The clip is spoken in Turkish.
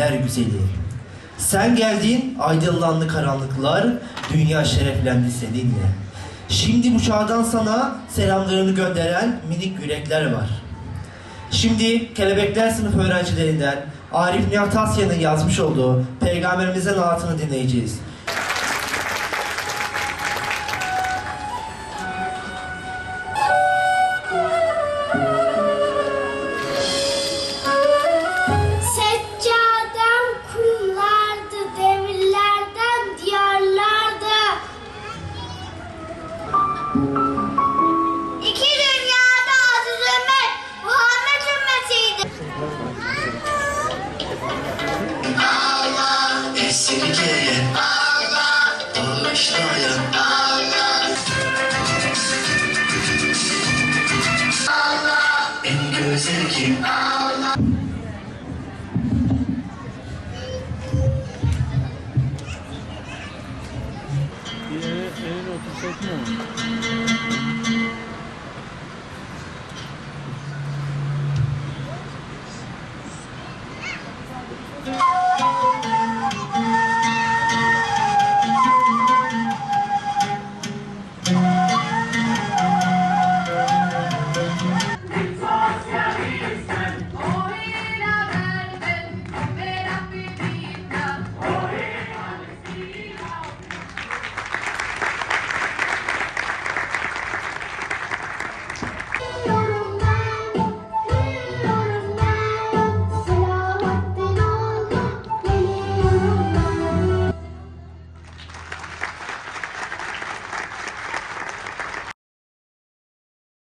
her güzeli. Sen geldin, aydınlandı karanlıklar, dünya şereflendi seninle. Şimdi bu çağdan sana selamlarını gönderen minik yürekler var. Şimdi Kelebekler sınıf öğrencilerinden Arif Nihat Asya'nın yazmış olduğu Peygamberimizin anlatını dinleyeceğiz. İki dünyada aziz ümmet, Muhammed ümmetiydi. Esirgeyen Bağışlayan En güzel kim? Bir